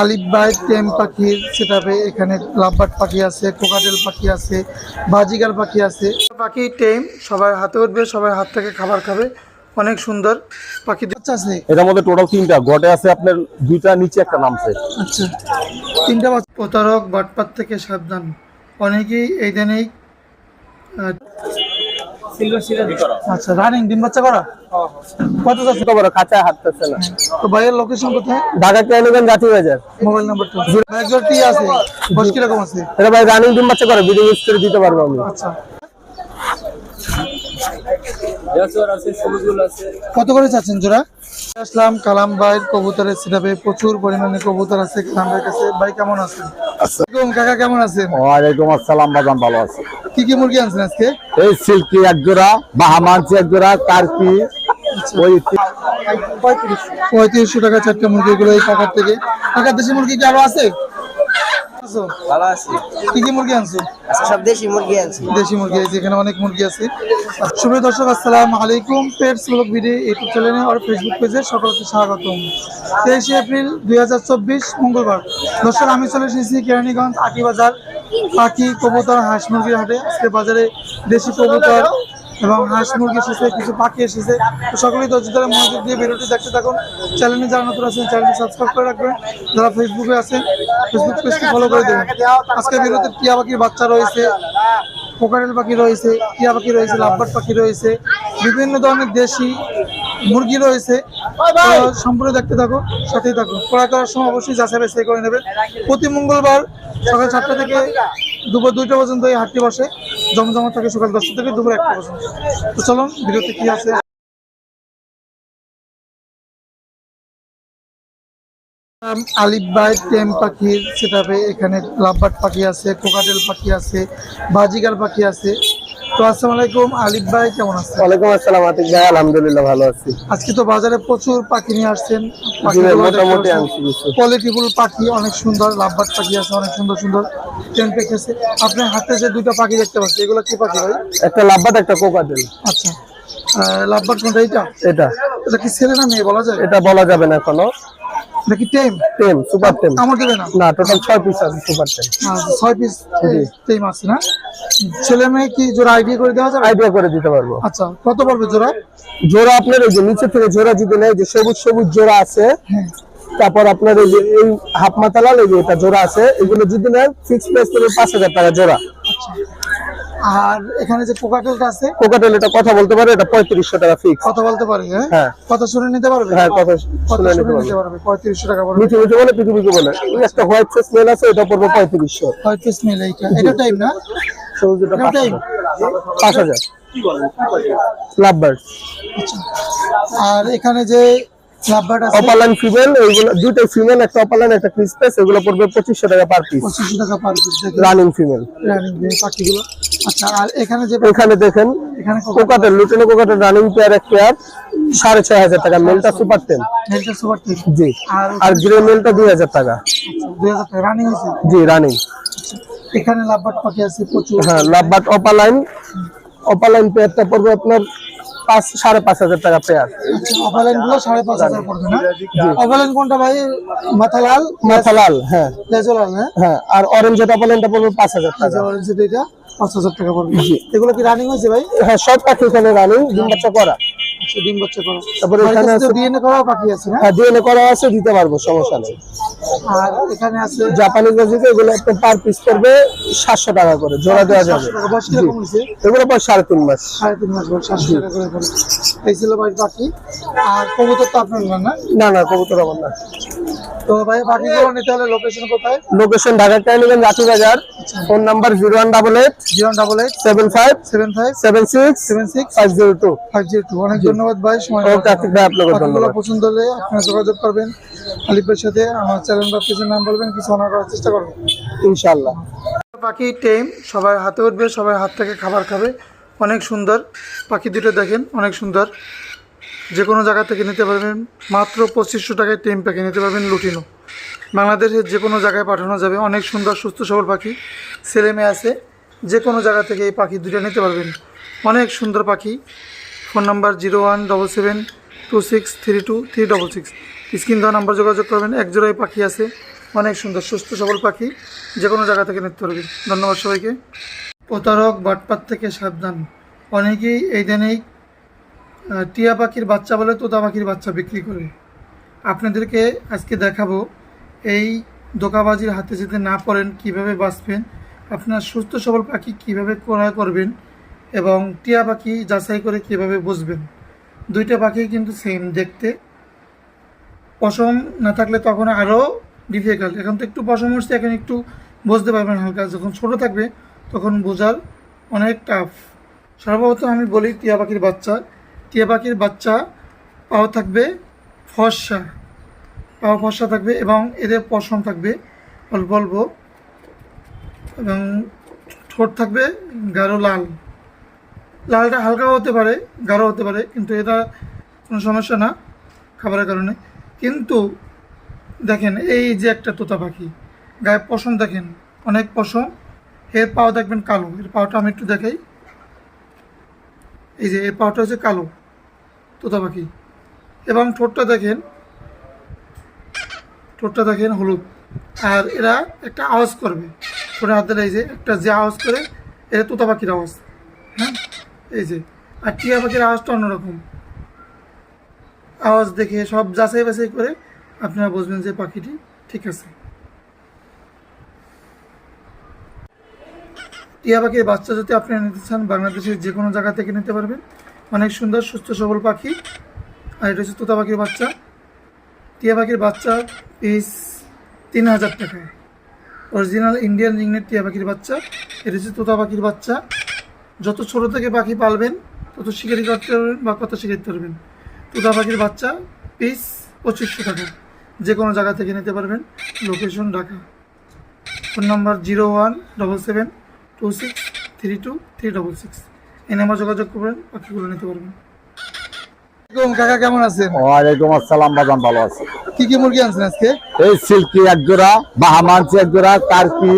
আলিফ by টেম পাখির সেটাপে এখানে লাভবার্ড পাখি আছে কোকাটেল পাখি আছে বাজিগার পাখি আছে। পাখি টেম সবার হাতে উঠবে সবার হাত থেকে খাবার খাবে। অনেক সুন্দর পাখি আছে। এটার মধ্যে টোটাল তিনটা। গটে আছে আপনার দুইটা নিচে একটা নামছে। আচ্ছা তিনটা প্রতারক বাটপাত থেকে সাবধান। অনেকেই এই দিনেই আচ্ছা রানিং ডিম বাচ্চা করা? কত যাচ্ছে? বড় কাঁচা হাঁটতেছে না। তো ভাইয়ের লোকেশন কোথায়? ঢাকা কেরানীগঞ্জ জাতীয় বাজার। মোবাইল নাম্বারটা একজনটি আছে। বয়স কীরকম আছে? এটা ভাই রানিং ডিম বাচ্চা করে ভিডিও ইউজ করে দিতে পারব আমি। আচ্ছা। কত করে চাচ্ছেন জোড়া? আসলাম কালাম ভাইয়ের কবুতরের সিরাপে প্রচুর পরিমাণে কবুতর আছে কালাম ভাইয়ের কাছে। ভাই কেমন আছেন? কাকা কেমন আছেন? ওয়ালাইকুম আসসালাম বাজান ভালো আছে। কি কি মুরগি আনছেন আজকে? এই সিল্কি এক জোড়া বাহামানসি এক জোড়া কার্কি ওই পঁয়ত্রিশশো টাকা চারটে মুরগি গুলো এই কাকার থেকে। কাকার দেশি মুরগি কি আরও আছে? আছো? ভালো আছি। কি কি মুরগি আনছো? সব দেশি মুরগি আনছি। দেশি মুরগি আছে এখানে অনেক মুরগি আছে। শুভ দর্শক আসসালামু আলাইকুম পেটস ব্লগ ভিডিও ইউটিউব চ্যানেলে আর ফেসবুক পেজে সকলকে স্বাগতম। তেইশে এপ্রিল দুই হাজার চব্বিশ মঙ্গলবার। দর্শক আমি চলে এসেছি কেরানীগঞ্জ আটি বাজার পাখি কবুতর হাঁস মুরগির হাটে। আজকে বাজারে দেশি কবুতর এবং হাঁস মুরগি এসেছে, কিছু পাখি এসেছে। তো সকলেই ধরে মনোযোগ দিয়ে ভিডিওটি দেখতে থাকুন। চ্যানেলে যারা নতুন আছেন চ্যানেলটি সাবস্ক্রাইব করে রাখবেন। যারা ফেসবুকে আছেন ফেসবুক পেজটি ফলো করে দেবেন। আজকে ভিডিওতে টিয়া পাখির বাচ্চা রয়েছে, কোকারেল পাখি রয়েছে, টিয়া পাখি রয়েছে, লাভবার্ড পাখি রয়েছে, বিভিন্ন ধরনের দেশি মুরগি রয়েছে। সম্পূর্ণ দেখতে থাকো সাথেই থাকো ক্রয় করার সময় অবশ্যই যাচাই বাছাই করে নেবেন। প্রতি মঙ্গলবার সকাল সাতটা থেকে দুপুর দুইটা পর্যন্ত এই হাটটি বসে। জমজমা থাকে সকাল দশটা থেকে দুপুর একটা পর্যন্ত। তো চলুন ভিডিওতে কি আছে? আলিফ বাই টেম পাখির সেটাপে এখানে লাভবার্ড পাখি আছে কোকাটেল পাখি আছে বাজিগার পাখি আছে। তো আসসালামু আলাইকুম আলিফ ভাই কেমন আছেন? ওয়ালাইকুম আসসালাম আতিক ভাই আলহামদুলিল্লাহ ভালো আছি। আজকে তো বাজারে প্রচুর পাখি নিয়ে আসছেন। মোটামুটি আনছি কোয়ালিটিফুল পাখি অনেক সুন্দর লাভবার্ড পাখি আছে অনেক সুন্দর সুন্দর। টেন পেক আছে। আপনার হাতে যে দুটো পাখি দেখতে পাচ্ছি এগুলো কি পাখি ভাই? একটা লাভবাট একটা কোকাটেল। আচ্ছা। লাভবার্ড কোনটা এইটা? এটা। এটা কি ছেলে না মেয়ে বলা যায়? এটা বলা যাবে না এখনও। এটা কি টেম? টেম সুপার টেম। আমার দেবে না। না টোটাল ছয় পিস আছে সুপার টেম। আচ্ছা, ছয় পিস টেম আছে না? ছেলে মেয়ে কি জোড়া আইডিয়া করে দেওয়া যাবে? আইডিয়া করে দিতে পারব। আচ্ছা কত পড়বে জোড়া জোড়া আপনার এই যে নিচে থেকে জোড়া যদি নেয় যে সবুজ সবুজ জোড়া আছে হ্যাঁ। তারপর আপনার এই যে এই হাফ মাতালাল এই যে এটা জোড়া আছে এগুলো যদি নেন ফিক্স প্রাইস পাঁচ হাজার টাকা জোড়া। আচ্ছা। আর এখানে যে কোকাটেলটা আছে কোকাটেল এটা কথা বলতে পারে এটা পঁয়ত্রিশশো টাকা ফিক্স কথা বলতে পারে হ্যাঁ? হ্যাঁ। কথা শুনে নিতে পারবে? হ্যাঁ কথা শুনে নিতে পারবে। পারবে পঁয়ত্রিশশো টাকা পড়বে। মিঠু মিঠু বলে পিকু পিকু বলে। একটা হোয়াইট ফেস মেল আছে এটা পড়বে পঁয়ত্রিশশো। পঁয়ত্রিশ মিল এইটা। এটা টাইম না? সবুজ এটা এটা টাইম পাঁচ হাজার। লাভ বার্ড আর এখানে যে অপালাইন ফিমেল এইগুলো দুইটা ফিমেল একটা অপালাইন একটা ক্রিসপেস এগুলো পড়বে পঁচিশশো টাকা পার পিস। পঁচিশশো টাকা per piece running female. Running পাখিগুলো। আচ্ছা আর এখানে যে এখানে দেখেন এখানে cockatiel lutino cockatiel running pair এক পেয়ার সাড়ে ছয় হাজার টাকা মেলটা সুপার টেন। সুপার টিপ জি। আর গ্রে মেলটা দুই হাজার টাকা। দুই হাজার টাকা। রানিং জি রানিং। এখানে পাখি আছে প্রচুর। হ্যাঁ লাভবাট অপালাইন অপালাইন পেয়ারটা পড়বে আপনার পাঁচ সাড়ে পাঁচ হাজার টাকা পেয়ার। অফলাইনগুলো সাড়ে পাঁচ হাজার পড়বে না? অফলাইন কোনটা ভাই? মাথা লাল? মাথা লাল হ্যাঁ। লেজো লাল হ্যাঁ? হ্যাঁ আর অরেঞ্জ পড়বে পাঁচ হাজার টাকা। অরেঞ্জ পাঁচ হাজার টাকা পড়বে। এগুলো কি রানিং হয়েছে ভাই? হ্যাঁ সব পাখি এখানে রানিং ডিম বাচ্চা করা। আচ্ছা ডিম বাচ্চা করা। তারপরে এখানে আছে ডিএনএ করা পাখি আছে না? হ্যাঁ ডিএনএ করা আছে দিতে পারব সমস্যা নেই। আর এখানে আছে জাপানি গজিকে এগুলো একটা পার পিস করবে সাতশো টাকা করে জোড়া দেওয়া যাবে। এগুলো পর সাড়ে তিন মাস। সাড়ে তিন মাস বয়স সাতশো টাকা করে এই ছিল পাখি আর কবুতর তো আপনার না না কবুতর আমার না। তো ভাই পাখিগুলো নিতে হলে লোকেশন কোথায়? লোকেশন ঢাকা বাজার। Phone number zero one double eight zero double eight seven five seven five seven six seven six five zero two five zero two অনেক ধন্যবাদ ভাই সময় ওকে আতিক ভাই আপনাকে ধন্যবাদ। পছন্দ হলে আপনারা যোগাযোগ করবেন। আলিফের সাথে আমার চ্যানেল বা পেজের নাম বলবেন কিছু অনার করার চেষ্টা করবেন ইনশাল্লাহ পাখি টেম সবার হাতে উঠবে সবার হাত থেকে খাবার খাবে। অনেক সুন্দর। পাখি দুটো দেখেন অনেক সুন্দর। যে কোনো জায়গা থেকে নিতে পারবেন। মাত্র পঁচিশশো টাকায় টেম পাখি নিতে পারবেন লুটিনো। বাংলাদেশের যে কোনো জায়গায় পাঠানো যাবে। অনেক সুন্দর, সুস্থ, সবল পাখি ছেলে মেয়ে আছে। যে কোনো জায়গা থেকে এই পাখি দুটো নিতে পারবেন। অনেক সুন্দর পাখি। Phone number zero one double seven two six three two three double six. Screen দেওয়া নাম্বার যোগাযোগ করবেন। এক জোড়াই পাখি আছে। অনেক সুন্দর, সুস্থ, সবল পাখি যে কোনো জায়গা থেকে নিতে পারবেন। ধন্যবাদ সবাইকে। প্রতারক বাটপাত থেকে সাবধান। অনেকেই এই দিনেই টিয়া পাখির বাচ্চা বলে তোতা পাখির বাচ্চা বিক্রি করে। আপনাদেরকে আজকে দেখাবো এই দোকাবাজির হাতে যেতে না পড়েন কীভাবে বাঁচবেন, আপনার সুস্থ সবল পাখি কীভাবে ক্রয় করবেন এবং টিয়া পাখি যাচাই করে কীভাবে বুঝবেন। দুইটা পাখি কিন্তু সেম দেখতে। পশম না থাকলে তখন আরও ডিফিকাল্ট এখন তো একটু পশম উঠছে এখন একটু বুঝতে পারবেন হালকা। যখন ছোট থাকবে তখন বোঝার অনেক টাফ সর্বপ্রথম আমি বলি টিয়া পাখির বাচ্চা। টিয়া পাখির বাচ্চা পাও থাকবে ফর্সা, পাও ফর্সা থাকবে এবং এদের পশম থাকবে, অল্প অল্প, এবং ঠোঁট থাকবে গাঢ় লাল। লালটা হালকা হতে পারে, গাঢ় হতে পারে, কিন্তু এটা কোনো সমস্যা না খাবারের কারণে। কিন্তু দেখেন, এই যে একটা তোতা পাখি, গায়ে পশম দেখেন, অনেক পশম। এর পাও দেখবেন কালো, এর পাওটা আমি একটু দেখাই। এই যে, এর পাওটা হচ্ছে কালো। তোতা পাখি এবং ঠোঁটটা দেখেন ঠোঁটটা দেখেন হলুদ। আর এরা একটা আওয়াজ করবে। ঠোঁটে হাত দিলে এই যে একটা যে আওয়াজ করে এটা তোতা পাখির আওয়াজ। হ্যাঁ? এই যে। আর টিয়া পাখির আওয়াজটা অন্যরকম। আওয়াজ দেখে সব যাচাই বাছাই করে আপনারা বুঝবেন যে পাখিটি ঠিক আছে। টিয়া পাখির বাচ্চা যদি আপনারা নিতে চান, বাংলাদেশের যে কোনো জায়গা থেকে নিতে পারবেন। অনেক সুন্দর, সুস্থ, সবল পাখি। আর এটা হচ্ছে তোতা পাখির বাচ্চা। টিয়া পাখির বাচ্চা পিস তিন হাজার টাকায়। অরিজিনাল ইন্ডিয়ান রিংনেট টিয়া পাখির বাচ্চা। এটা হচ্ছে তোতা পাখির বাচ্চা। যত ছোট থেকে পাখি পালবেন, তত শিকারি করতে পারবেন বা কত শিকারতে পারবেন। তোতা পাখির বাচ্চা পিস পঁচিশশো টাকা। যে কোনো জায়গা থেকে নিতে পারবেন। Location Dhaka. Phone number zero one double seven two six three two three double six এই নাম্বার যোগাযোগ করবেন পাখিগুলো নিতে পারবেন। কাকা কেমন আছেন? ওয়ালাইকুম আসসালাম বাজান ভালো আছে। কি কি মুরগি আনছেন আজকে? এই সিল্কি এক জোড়া বাহামানসি এক জোড়া কার্কি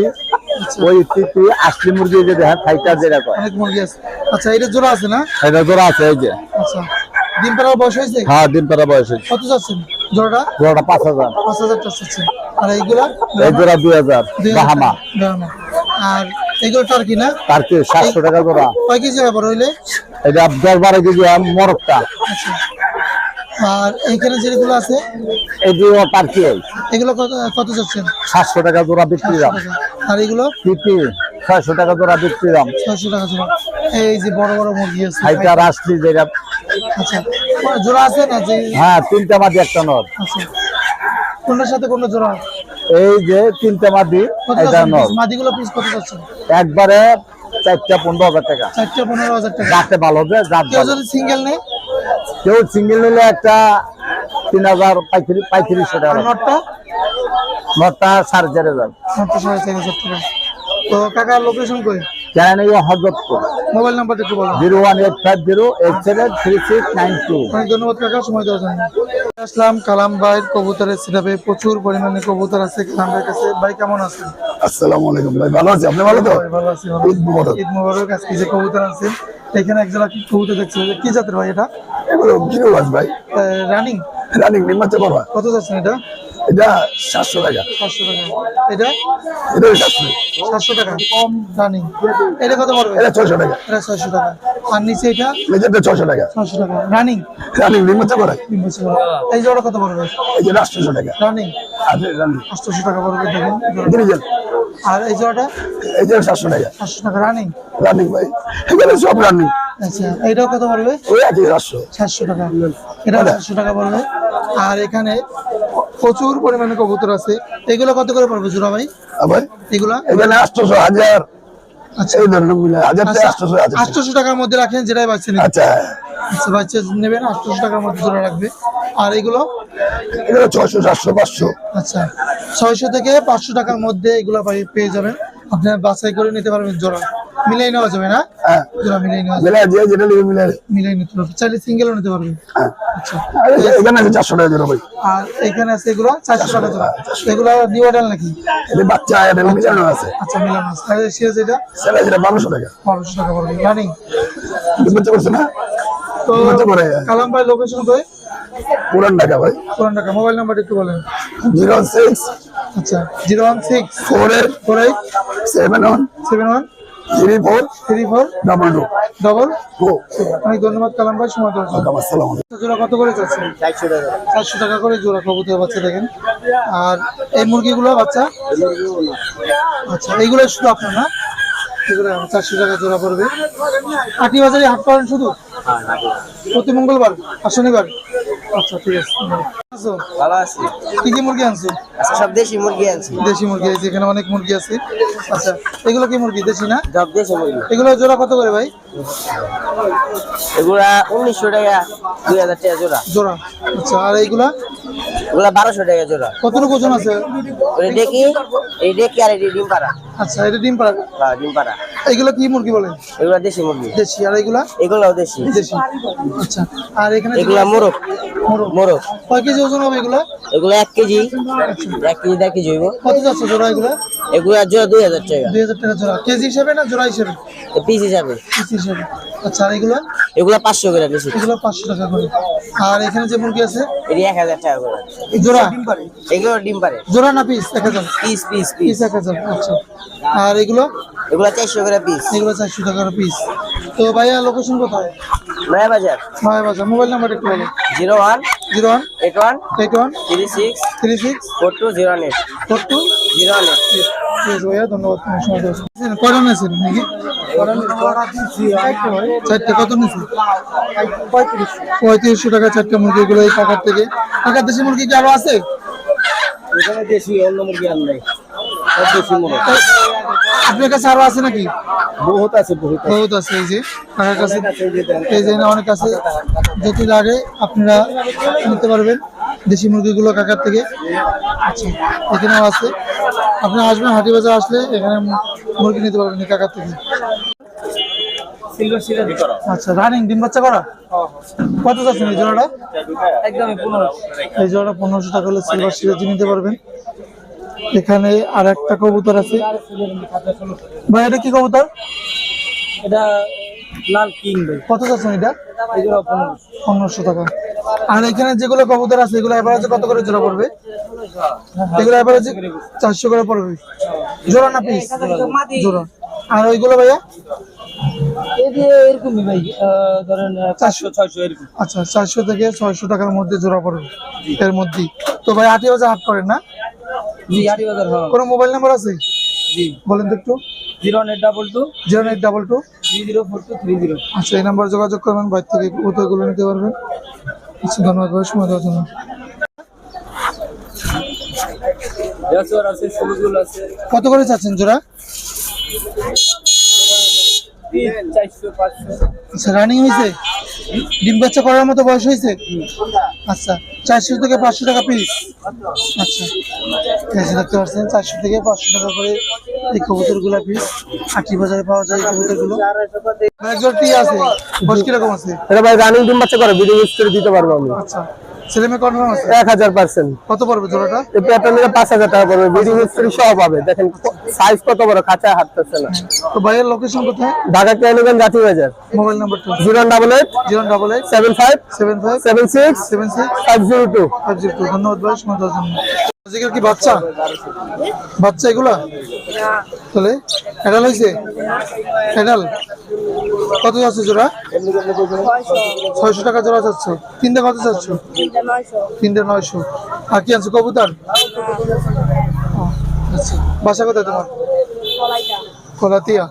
ওই তিতি আসলি মুরগি যে দেখেন ফাইটার যেটা কয়। অনেক মুরগি আছে। আচ্ছা এটা জোড়া আছে না? এটা জোড়া আছে এই যে। আচ্ছা। ডিম পাড়ার বয়স হয়েছে? হ্যাঁ দিন পেরা বয়স হয়েছে। কত যাচ্ছেন? জোড়াটা? জোড়াটা পাঁচ হাজার। পাঁচ হাজার টাকা আর এইগুলা? এই জোড়া দুই হাজার। বাহামা। আর এগুলো টার্কি না? টাকা জোড়া কয় কেজি ব্যাপার হইলে? এটা কেজি আচ্ছা। আর এইখানে যেগুলো আছে? এই টার্কি এগুলো কত কত যাচ্ছেন? সাতশো টাকা জোড়া বিক্রি দাম। আর এগুলো? টাকা জোড়া বিক্রি দাম। ছয়শো টাকা জোড়া। এই যে বড় বড় মুরগি আছে। যেটা। আচ্ছা। জোড়া আছে না যে হ্যাঁ তিনটা মাদি একটা নর। আচ্ছা। কোনটার সাথে কোনটা জোড়া? এই যে তিনটা মাদি এটা নর পিস? মাদিগুলো পিস কত যাচ্ছে একবারে চারটা পনেরো হাজার টাকা। চারটে পনেরো হাজার টাকা। যাতে ভালো হবে যাত কেউ যদি সিঙ্গেল নেই কেউ সিঙ্গেল নিলে একটা তিন হাজার পঁয়ত্রিশ পঁয়ত্রিশশো টাকা। নটটা? নটটা সাড়ে চার হাজার। নটটা সাড়ে চার হাজার টাকা। তো কাকার লোকেশন কই? এই হজরতপুর। মোবাইল নাম্বারটা একটু বলো। Zero one eight five zero eight seven three six nine two. অনেক ধন্যবাদ কাকা সময় দেওয়ার জন্য। আসলাম কালাম ভাইয়ের কবুতরের সিরাপে প্রচুর পরিমাণে কবুতর আছে কালাম ভাইয়ের কাছে। ভাই কেমন আছেন? আসসালামু আলাইকুম। ভাই ভালো আছি? আপনি ভালো তো? ভাই ভালো আছি ভালো ঈদ মুবারক। ঈদ মোবারক। আজকে যে কবুতর আছে এখানে একজন কি কবুতর দেখছি? কি জাতের ভাই এটা? এগুলো গিরিবাজ ভাই। রানিং রানিং নির্মাচে করবা কত যাচ্ছেন এটা? এটা সাতশো টাকা। পাঁচশো টাকা এটা এটা সাতশো। সাতশো টাকা। কম রানিং এটা কত পড়বে? এটা ছয়শো টাকা। এটা ছয়শো টাকা। আর নিচে এটা? লেজারটা ছয়শো টাকা। ছয়শো টাকা। রানিং? রানিং নির্মাচে করা তিন বছর এই জোড়া কত পড়বে? এই যে আটশোশো টাকা। রানিং? আটশোশো টাকা পড়বে দেখুন। আর এই জোড়াটা? এই যে সাতশো টাকা। সাতশো টাকা। রানিং? রানিং ভাই। এখানে সব রানিং। আচ্ছা এইটাও কত পড়বে? ওই একই সাতশো। সাতশো টাকা। এটা সাতশো টাকা পড়বে। আর এখানে প্রচুর পরিমাণে কবুতর আছে। এগুলো কত করে পড়বে জোড়া ভাই? আবার? এগুলা? এখানে আটশোশো হাজার। আচ্ছা। আটশোশো টাকার মধ্যে রাখেন যেটাই বাচ্চা আচ্ছা। আচ্ছা বাচ্চা নেবেন আটশোশো টাকার মধ্যে জোড়া রাখবে। আর এগুলো? এগুলো ছয়শো সাতশো পাঁচশো। আচ্ছা ছয়শো থেকে পাঁচশো টাকার মধ্যে এগুলো পেয়ে যাবেন। আপনার বাছাই করে নিতে পারবেন জোড়া। মিলাই নেওয়া যাবে না? হ্যাঁ। জোড়া মিলাই নেওয়া যাবে। যে যেটা নিবে মিলে মিলাই নিতে পারবে চাইলে সিঙ্গেলও নিতে পারবেন হ্যাঁ। আচ্ছা। এখানে আছে চারশো টাকা জোড়া ভাই। আর এখানে আছে এগুলো চারশো টাকা জোড়া। এগুলো নিউ অর্ডার নাকি? এটা বাচ্চা এটা মিলানো আছে। আচ্ছা মিলানো আছে। আর সিরাজ এটা? সেটা যেটা বারোশো টাকা। বারোশো টাকা পড়বে। রানিং বুঝতে করছে না? তো। কালাম ভাই লোকেশন কোথায়? পুরান ঢাকা ভাই। পুরান ঢাকা। মোবাইল নাম্বার একটু বলেন। জিরো সিক্স আচ্ছা zero one six four eight four eight seven one seven one three four three four double two double two অনেক ধন্যবাদ কালাম ভাই সময় দেওয়ার জন্য। আসসালাম। জোড়া কত করে যাচ্ছে? চারশো টাকা। চারশো টাকা করে জোড়া কবুতর বাচ্চা দেখেন। আর এই মুরগিগুলো বাচ্চা? আচ্ছা এইগুলো শুধু আপনার না? এগুলো চারশো টাকা জোড়া পড়বে। আটি বাজারে হাট করেন শুধু? প্রতি মঙ্গলবার আর শনিবার? আচ্ছা ঠিক আছে। ভালো আছি। কি কি মুরগি আনছো? সব দেশি মুরগি আনছি। দেশি মুরগি আছে এখানে অনেক মুরগি আছে। আচ্ছা এগুলো কি মুরগি দেশি না? সব দেশি মুরগি। এগুলো জোড়া কত করে ভাই? এগুলা উনিশশো টাকা দুই হাজার টাকা জোড়া। জোড়া। আচ্ছা আর এইগুলা? এগুলা বারোশো টাকা জোড়া। কতটুকু ওজন আছে? ডেকি এই ডেকি আর এটি ডিম পাড়া। আচ্ছা এটা ডিম পাড়া হ্যাঁ, ডিম পাড়া। এগুলো কি মুরগি বলেন এগুলা দেশি মুরগি। দেশি আর এগুলা? এগুলাও দেশি। দেশি। আচ্ছা আর এখানে এগুলা মোরগ। মোরগ। মোরগ। কয় কেজি ওজন হবে এগুলা? এগুলো এক কেজি। এক কেজি দেড় কেজি হইব। কত যাচ্ছে জোড়া এগুলা? এগুলা জোড়া দুই হাজার টাকা। দুই হাজার টাকা জোড়া। কেজি হিসেবে না জোড়া হিসেবে? পিস হিসাবে। পিস হিসেবে। আচ্ছা আর এগুলা? এগুলা পাঁচশো করে বেশি এগুলো পাঁচশো টাকা করে। আর এখানে যে মুরগি আছে? এটি এক হাজার টাকা করে। এই জোড়া? এগুলো ডিম পারে জোড়া না পিস? এক হাজার? Piece piece piece. পিস এক হাজার আচ্ছা। আর এগুলো? এগুলো চারশো করে পিস এগুলো চারশো টাকার পিস তো ভাইয়া লোকেশন কোথায়? নয়া বাজার নয় বাজার মোবাইল নাম্বার একটু বলো। Zero one zero one eight one eight one three six three six four two zero eight. Four two zero eight. ঠিক আছে ভাইয়া ধন্যবাদ। তোমার সময় দেওয়ার জন্য। কয়টা নাকি? চারটে কত পঁয়ত্রিশশো টাকা চারটে মুরগি গুলো এই কাকার থেকে। কাকার দেশি মুরগি কি আরও আছে? এখানে দেশি অন্য মুরগি আর নাই। সব দেশি মুরগি। আপনার কাছে আরও আছে নাকি? বহুত আছে বহুত বহুত আছে এই যে কাকার কাছে। এই যে অনেক আছে যদি লাগে আপনারা নিতে পারবেন দেশি মুরগিগুলো কাকার থেকে। আচ্ছা এখানেও আছে। আপনি আসবেন হাটি বাজার আসলে এখানে মুরগি নিতে পারবেন কাকার থেকে। আচ্ছা রানিং ডিম বাচ্চা করা? কত যাচ্ছেন এই জোড়াটা? একদম পনেরো এই জোড়াটা পনেরোশো টাকা হলে সিলভার সিরাজি নিতে পারবেন। এখানে আর একটা কবুতর আছে। ভাই এটা কি কবুতর? এটা লাল কিং কত যাচ্ছেন এটা? পনেরোশো। টাকা। আর এখানে যেগুলো কবুতর আছে এগুলো এভারেজে কত করে জোড়া পড়বে? এগুলো এভারেজে চারশো করে পড়বে। জোড়া না পিস জোড়া। আর ওইগুলো ভাইয়া? আচ্ছা চারশো থেকে ছয়শো টাকার মধ্যে জোড়া পড়বে। এর মধ্যেই। তো ভাই আটি বাজার হাট করেন না? জি বাজার হ্যাঁ। কোনো মোবাইল নাম্বার আছে? জি। বলেন তো একটু। Zero eight double two. Zero eight double two. Three zero four two three zero. আচ্ছা এই নাম্বার যোগাযোগ করবেন বাইর থেকে কবুতরগুলো নিতে পারবেন। আচ্ছা ধন্যবাদ সময় দেওয়ার জন্য। কত করে চাচ্ছেন জোড়া? আচ্ছা রানিং হয়েছে? ডিম বাচ্চা করার মতো বয়স হয়েছে? আচ্ছা চারশো থেকে পাঁচশো টাকা পিস আচ্ছা ঠিক আছে দেখতে পাচ্ছেন চারশো থেকে পাঁচশো টাকা করে এই কবুতরগুলো পিস আটি বাজারে পাওয়া যায় কবুতরগুলো। একজন টি আছে? বয়স কীরকম আছে? এটা ভাই রানিং ডিম বাচ্চা করে ভিডিও করে দিতে পারব আমি। আচ্ছা। কনফার্ম আছে? কত পড়বে জোড়াটা? এই টাকা পড়বে। সহ পাবে। দেখেন সাইজ কত বড় কাঁচা হাঁটতেছে না। তো ভাইয়ের লোকেশন কোথায়? ঢাকা কেরানীগঞ্জ জাতি বাজার। মোবাইল ধন্যবাদ ভাই সময় দেওয়ার জন্য। আজকের কি বাচ্চা? বাচ্চা এগুলা? তাহলে এডাল হয়েছে এডাল কত যাচ্ছে জোড়া? ছয়শো টাকা জোড়া যাচ্ছে। তিনটে কত যাচ্ছ? তিনটে নয়শো। আর কি আনছো কবুতর? আচ্ছা। বাসা কোথায় তোমার? কলাতিয়া।